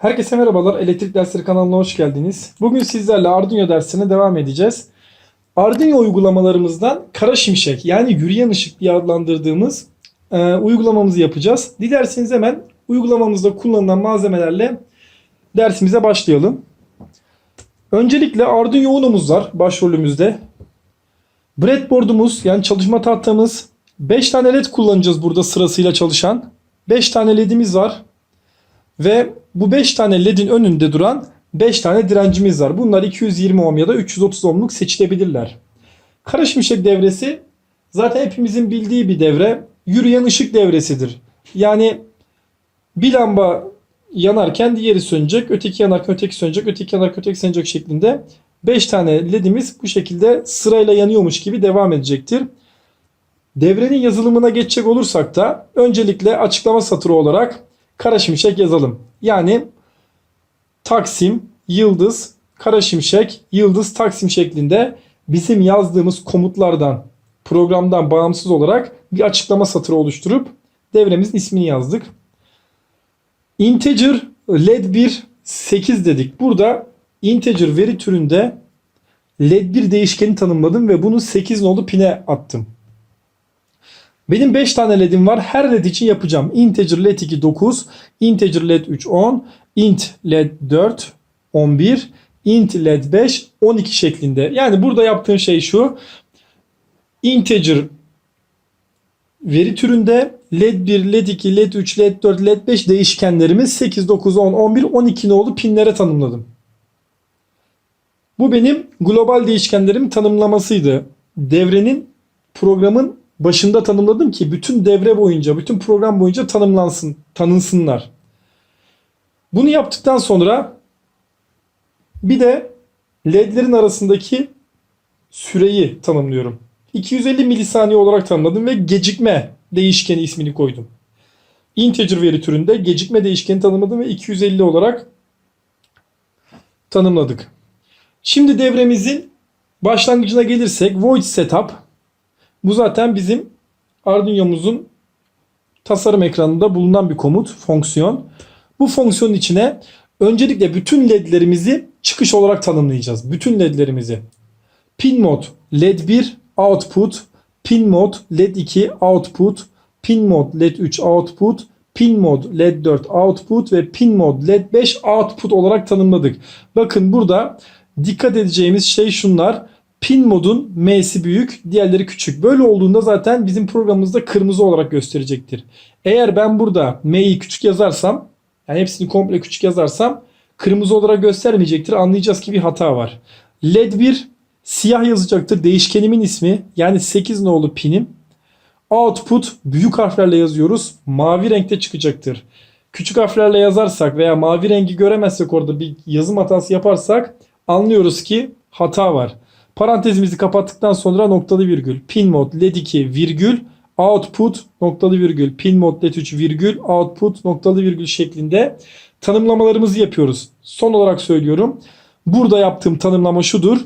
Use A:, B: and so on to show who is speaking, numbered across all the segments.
A: Herkese merhabalar. Elektrik Dersleri kanalına hoş geldiniz. Bugün sizlerle Arduino dersine devam edeceğiz. Arduino uygulamalarımızdan kara şimşek yani yürüyen ışık diye adlandırdığımız e, uygulamamızı yapacağız. Dilerseniz hemen uygulamamızda kullanılan malzemelerle dersimize başlayalım. Öncelikle Arduino Uno'muz var başrolümüzde. Breadboard'umuz yani çalışma tahtamız. 5 tane led kullanacağız burada sırasıyla çalışan. 5 tane ledimiz var. Ve bu 5 tane ledin önünde duran 5 tane direncimiz var. Bunlar 220 ohm ya da 330 ohmluk seçilebilirler. Kara şimşek devresi zaten hepimizin bildiği bir devre. Yürüyen ışık devresidir. Yani bir lamba yanarken diğeri sönecek, öteki yanarken öteki sönecek, öteki yanarken öteki sönecek şeklinde 5 tane ledimiz bu şekilde sırayla yanıyormuş gibi devam edecektir. Devrenin yazılımına geçecek olursak da öncelikle açıklama satırı olarak kara şimşek yazalım. Yani Taksim, Yıldız, Kara Şimşek, Yıldız, Taksim şeklinde bizim yazdığımız komutlardan, programdan bağımsız olarak bir açıklama satırı oluşturup devremizin ismini yazdık. Integer led 1 8 dedik. Burada integer veri türünde led 1 değişkeni tanımladım ve bunu 8 nolu pine attım. Benim 5 tane led'im var. Her led için yapacağım. Integer led 2 9, integer led 3 10, int led 4 11, int led 5 12 şeklinde. Yani burada yaptığım şey şu. Integer veri türünde led 1, led 2, led 3, led 4, led 5 değişkenlerimiz 8, 9, 10, 11, 12 nolu pinlere tanımladım. Bu benim global değişkenlerimin tanımlamasıydı. Devrenin programın başında tanımladım ki bütün devre boyunca, bütün program boyunca tanımlansın, tanınsınlar. Bunu yaptıktan sonra bir de ledlerin arasındaki süreyi tanımlıyorum. 250 milisaniye olarak tanımladım ve gecikme değişkeni ismini koydum. Integer veri türünde gecikme değişkeni tanımladım ve 250 olarak tanımladık. Şimdi devremizin başlangıcına gelirsek void setup bu zaten bizim Arduino'muzun tasarım ekranında bulunan bir komut, fonksiyon. Bu fonksiyonun içine öncelikle bütün ledlerimizi çıkış olarak tanımlayacağız. Bütün ledlerimizi. Pin mod led 1 output, pin mod led 2 output, pin mod led 3 output, pin mod led 4 output ve pin mod led 5 output olarak tanımladık. Bakın burada dikkat edeceğimiz şey şunlar. Pin modun M'si büyük, diğerleri küçük. Böyle olduğunda zaten bizim programımızda kırmızı olarak gösterecektir. Eğer ben burada M'yi küçük yazarsam, yani hepsini komple küçük yazarsam kırmızı olarak göstermeyecektir. Anlayacağız ki bir hata var. LED 1 siyah yazacaktır. Değişkenimin ismi yani 8 nolu pinim. Output büyük harflerle yazıyoruz. Mavi renkte çıkacaktır. Küçük harflerle yazarsak veya mavi rengi göremezsek orada bir yazım hatası yaparsak anlıyoruz ki hata var. Parantezimizi kapattıktan sonra noktalı virgül. Pin mod led 2 virgül output noktalı virgül. Pin mod led 3 virgül output noktalı virgül şeklinde tanımlamalarımızı yapıyoruz. Son olarak söylüyorum. Burada yaptığım tanımlama şudur.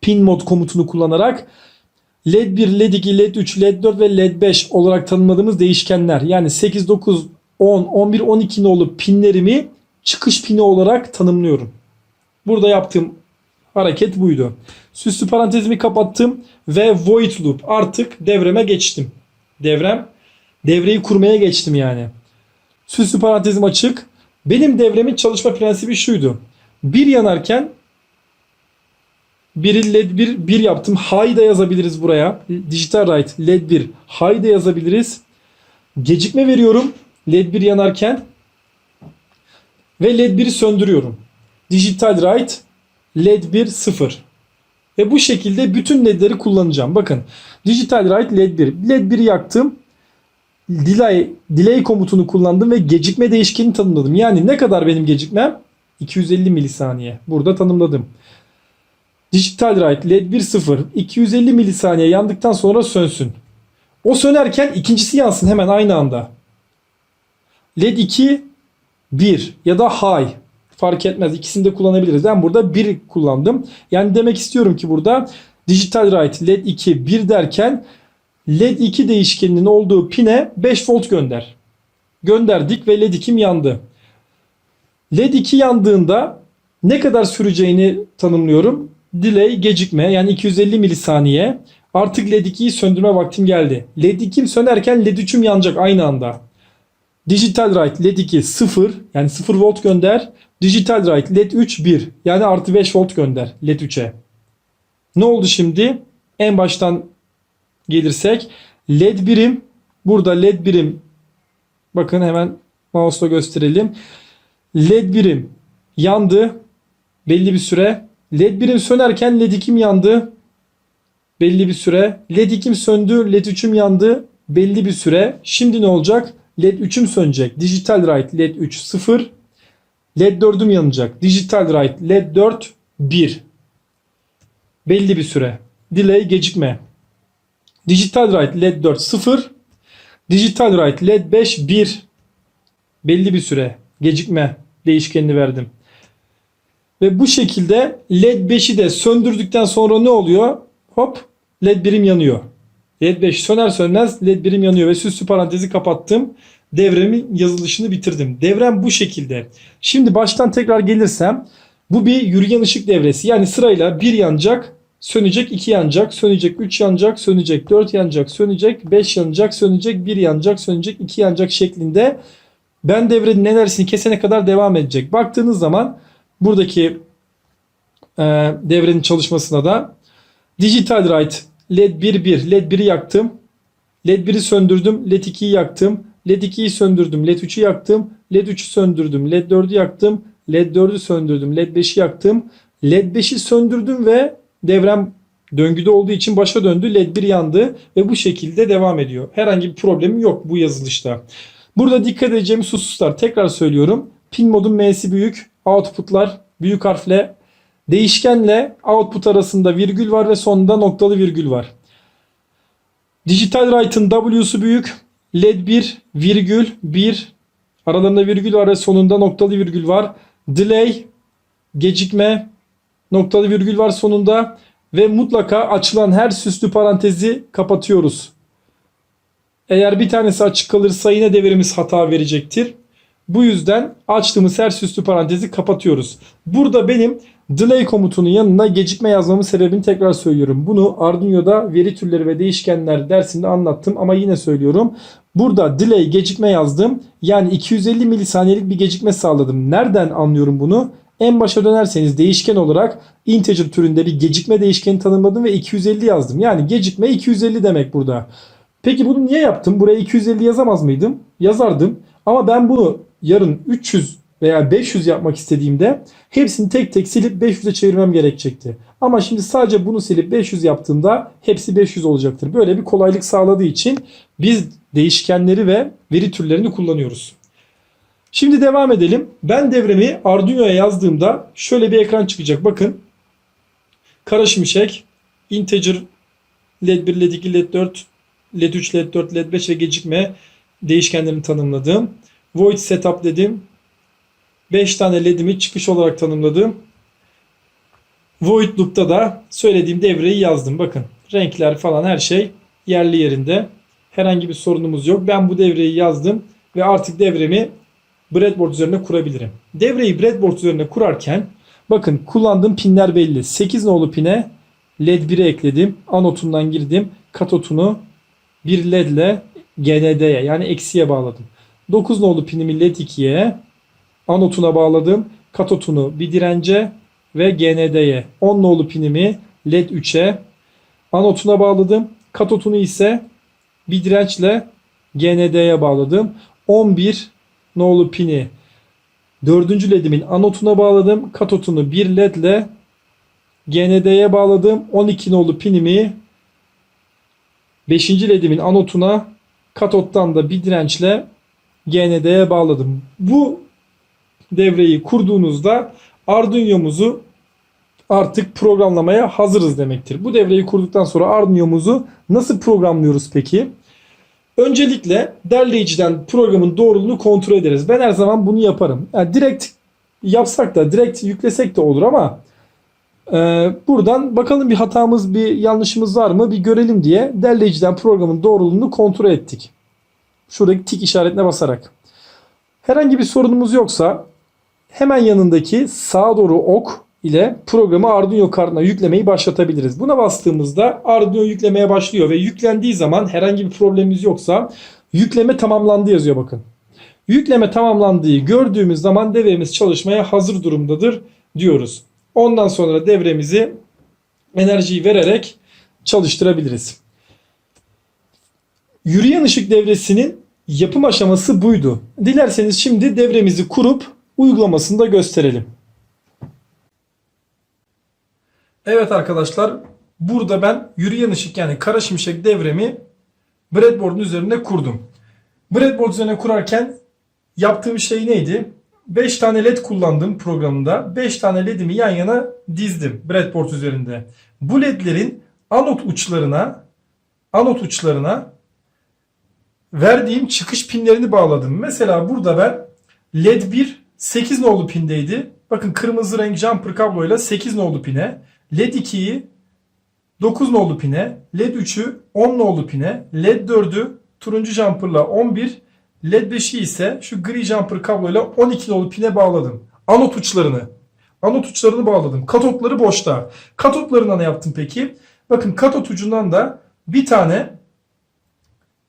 A: Pin mod komutunu kullanarak led 1, led 2, led 3, led 4 ve led 5 olarak tanımladığımız değişkenler yani 8, 9, 10, 11, 12 nolu pinlerimi çıkış pini olarak tanımlıyorum. Burada yaptığım hareket buydu. Süslü parantezimi kapattım ve void loop artık devreme geçtim. Devrem devreyi kurmaya geçtim yani. Süslü parantezim açık. Benim devremin çalışma prensibi şuydu. Bir yanarken bir led 1 1 yaptım. High da yazabiliriz buraya. Digital write led 1 high da yazabiliriz. Gecikme veriyorum led 1 yanarken ve led 1'i söndürüyorum. Digital write led 1 0. Ve bu şekilde bütün ledleri kullanacağım. Bakın digital write led 1. Led 1'i yaktım. Delay, delay komutunu kullandım ve gecikme değişkenini tanımladım. Yani ne kadar benim gecikmem? 250 milisaniye. Burada tanımladım. Digital write led 1 0 250 milisaniye yandıktan sonra sönsün. O sönerken ikincisi yansın hemen aynı anda. LED 2 1 ya da high fark etmez. İkisini de kullanabiliriz. Ben burada 1 kullandım. Yani demek istiyorum ki burada digital write led 2 1 derken led 2 değişkeninin olduğu pine 5 volt gönder. Gönderdik ve led 2'm yandı. LED 2 yandığında ne kadar süreceğini tanımlıyorum. Delay gecikme yani 250 milisaniye. Artık LED 2'yi söndürme vaktim geldi. LED 2'm sönerken LED 3'üm yanacak aynı anda. Digital write LED 2 0 yani 0 volt gönder. Digital write LED 3 1 yani artı 5 volt gönder LED 3'e. Ne oldu şimdi? En baştan gelirsek LED birim burada LED birim bakın hemen mouse'la gösterelim. LED birim yandı belli bir süre. LED birim sönerken LED 2'm yandı belli bir süre. LED 2'm söndü, LED 3'üm yandı belli bir süre. Şimdi ne olacak? LED 3'üm sönecek. Digital write LED 3 0. LED 4'üm yanacak. Digital write LED 4 1. Belli bir süre. Delay gecikme. Digital write LED 4 0. Digital write LED 5 1. Belli bir süre. Gecikme değişkenini verdim. Ve bu şekilde LED 5'i de söndürdükten sonra ne oluyor? Hop LED birim yanıyor. LED 5 söner sönmez LED birim yanıyor ve süslü parantezi kapattım. Devremin yazılışını bitirdim. Devrem bu şekilde. Şimdi baştan tekrar gelirsem bu bir yürüyen ışık devresi. Yani sırayla 1 yanacak, sönecek, 2 yanacak, sönecek, 3 yanacak, sönecek, 4 yanacak, sönecek, 5 yanacak, sönecek, 1 yanacak, sönecek, 2 yanacak şeklinde ben devrenin enerjisini kesene kadar devam edecek. Baktığınız zaman buradaki e, devrenin çalışmasına da Digital Write LED 1 1 LED 1'i yaktım. LED 1'i söndürdüm. LED 2'yi yaktım. LED 2'yi söndürdüm. LED 3'ü yaktım. LED 3'ü söndürdüm. LED 4'ü yaktım. LED 4'ü söndürdüm. LED 5'i yaktım. LED 5'i söndürdüm ve devrem döngüde olduğu için başa döndü. LED 1 yandı ve bu şekilde devam ediyor. Herhangi bir problemim yok bu yazılışta. Burada dikkat edeceğimiz hususlar tekrar söylüyorum. Pin modun M'si büyük. Output'lar büyük harfle Değişkenle output arasında virgül var ve sonunda noktalı virgül var. Digital Write'ın W'su büyük. LED 1 virgül 1 aralarında virgül var ve sonunda noktalı virgül var. Delay gecikme noktalı virgül var sonunda ve mutlaka açılan her süslü parantezi kapatıyoruz. Eğer bir tanesi açık kalırsa yine devrimiz hata verecektir. Bu yüzden açtığımız her süslü parantezi kapatıyoruz. Burada benim delay komutunun yanına gecikme yazmamın sebebini tekrar söylüyorum. Bunu Arduino'da veri türleri ve değişkenler dersinde anlattım ama yine söylüyorum. Burada delay gecikme yazdım. Yani 250 milisaniyelik bir gecikme sağladım. Nereden anlıyorum bunu? En başa dönerseniz değişken olarak integer türünde bir gecikme değişkeni tanımladım ve 250 yazdım. Yani gecikme 250 demek burada. Peki bunu niye yaptım? Buraya 250 yazamaz mıydım? Yazardım. Ama ben bunu yarın 300 veya 500 yapmak istediğimde hepsini tek tek silip 500'e çevirmem gerekecekti. Ama şimdi sadece bunu silip 500 yaptığımda hepsi 500 olacaktır. Böyle bir kolaylık sağladığı için biz değişkenleri ve veri türlerini kullanıyoruz. Şimdi devam edelim. Ben devremi Arduino'ya yazdığımda şöyle bir ekran çıkacak. Bakın. Kara şimşek, integer, led 1, led 2, led 4, led 3, led 4, led 5 ve gecikme değişkenlerini tanımladım. Void setup dedim. 5 tane ledimi çıkış olarak tanımladım. Void loop'ta da söylediğim devreyi yazdım. Bakın renkler falan her şey yerli yerinde. Herhangi bir sorunumuz yok. Ben bu devreyi yazdım ve artık devremi breadboard üzerine kurabilirim. Devreyi breadboard üzerine kurarken bakın kullandığım pinler belli. 8 nolu pine led 1'i ekledim. Anotundan girdim. Katotunu bir led ile GND'ye yani eksiye bağladım. 9 nolu pinimi led 2'ye anotuna bağladım. Katotunu bir dirence ve GND'ye. 10 nolu pinimi led 3'e anotuna bağladım. Katotunu ise bir dirençle GND'ye bağladım. 11 nolu pini 4. ledimin anotuna bağladım. Katotunu bir ledle GND'ye bağladım. 12 nolu pinimi 5. ledimin anotuna katottan da bir dirençle GND'ye bağladım. Bu devreyi kurduğunuzda Arduino'muzu artık programlamaya hazırız demektir. Bu devreyi kurduktan sonra Arduino'muzu nasıl programlıyoruz peki? Öncelikle derleyiciden programın doğruluğunu kontrol ederiz. Ben her zaman bunu yaparım. Yani direkt yapsak da direkt yüklesek de olur ama e, buradan bakalım bir hatamız bir yanlışımız var mı bir görelim diye derleyiciden programın doğruluğunu kontrol ettik. Şuradaki tik işaretine basarak. Herhangi bir sorunumuz yoksa hemen yanındaki sağa doğru ok ile programı Arduino kartına yüklemeyi başlatabiliriz. Buna bastığımızda Arduino yüklemeye başlıyor ve yüklendiği zaman herhangi bir problemimiz yoksa yükleme tamamlandı yazıyor bakın. Yükleme tamamlandığı gördüğümüz zaman devremiz çalışmaya hazır durumdadır diyoruz. Ondan sonra devremizi enerjiyi vererek çalıştırabiliriz. Yürüyen ışık devresinin yapım aşaması buydu. Dilerseniz şimdi devremizi kurup uygulamasını da gösterelim. Evet arkadaşlar burada ben yürüyen ışık yani kara şimşek devremi breadboard'un üzerinde kurdum. Breadboard üzerine kurarken yaptığım şey neydi? 5 tane led kullandım programında. 5 tane ledimi yan yana dizdim breadboard üzerinde. Bu ledlerin anot uçlarına anot uçlarına verdiğim çıkış pinlerini bağladım. Mesela burada ben led 1 8 nolu pindeydi. Bakın kırmızı renk jumper kabloyla 8 nolu pine. led 2'yi 9 nolu pine, led 3'ü 10 nolu pine, led 4'ü turuncu jumperla 11, led 5'i ise şu gri jumper kabloyla 12 nolu pine bağladım. Anot uçlarını. Anot uçlarını bağladım. Katotları boşta. Katotlarına ne yaptım peki? Bakın katot ucundan da bir tane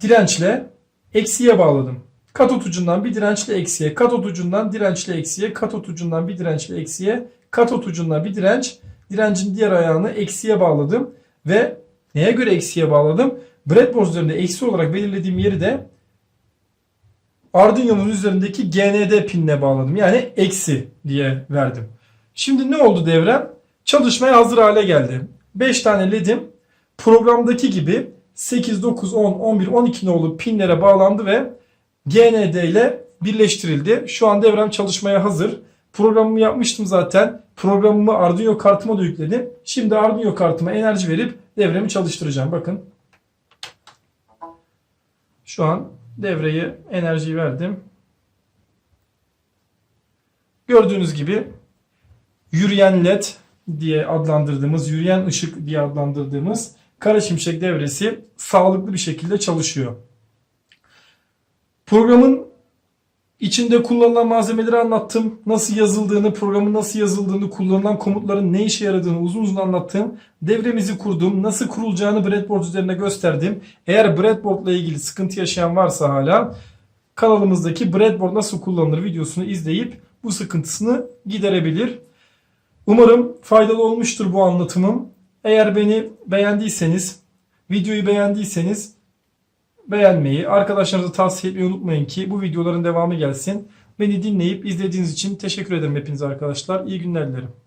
A: dirençle eksiye bağladım. Katot ucundan bir dirençle eksiye, katot ucundan dirençle eksiye, katot ucundan bir dirençle eksiye, katot ucundan bir direnç, direncin diğer ayağını eksiye bağladım ve neye göre eksiye bağladım? Breadboard üzerinde eksi olarak belirlediğim yeri de Arduino'nun üzerindeki GND pinine bağladım. Yani eksi diye verdim. Şimdi ne oldu devrem? Çalışmaya hazır hale geldi. 5 tane ledim programdaki gibi 8, 9, 10, 11, 12 nolu pinlere bağlandı ve GND ile birleştirildi. Şu an devrem çalışmaya hazır. Programımı yapmıştım zaten. Programımı Arduino kartıma da yükledim. Şimdi Arduino kartıma enerji verip devremi çalıştıracağım. Bakın. Şu an devreye enerjiyi verdim. Gördüğünüz gibi yürüyen led diye adlandırdığımız, yürüyen ışık diye adlandırdığımız kara şimşek devresi sağlıklı bir şekilde çalışıyor. Programın içinde kullanılan malzemeleri anlattım. Nasıl yazıldığını, programın nasıl yazıldığını, kullanılan komutların ne işe yaradığını uzun uzun anlattım. Devremizi kurdum. Nasıl kurulacağını breadboard üzerine gösterdim. Eğer breadboard ile ilgili sıkıntı yaşayan varsa hala kanalımızdaki breadboard nasıl kullanılır videosunu izleyip bu sıkıntısını giderebilir. Umarım faydalı olmuştur bu anlatımım. Eğer beni beğendiyseniz, videoyu beğendiyseniz beğenmeyi, arkadaşlarınıza tavsiye etmeyi unutmayın ki bu videoların devamı gelsin. Beni dinleyip izlediğiniz için teşekkür ederim hepinize arkadaşlar. İyi günler dilerim.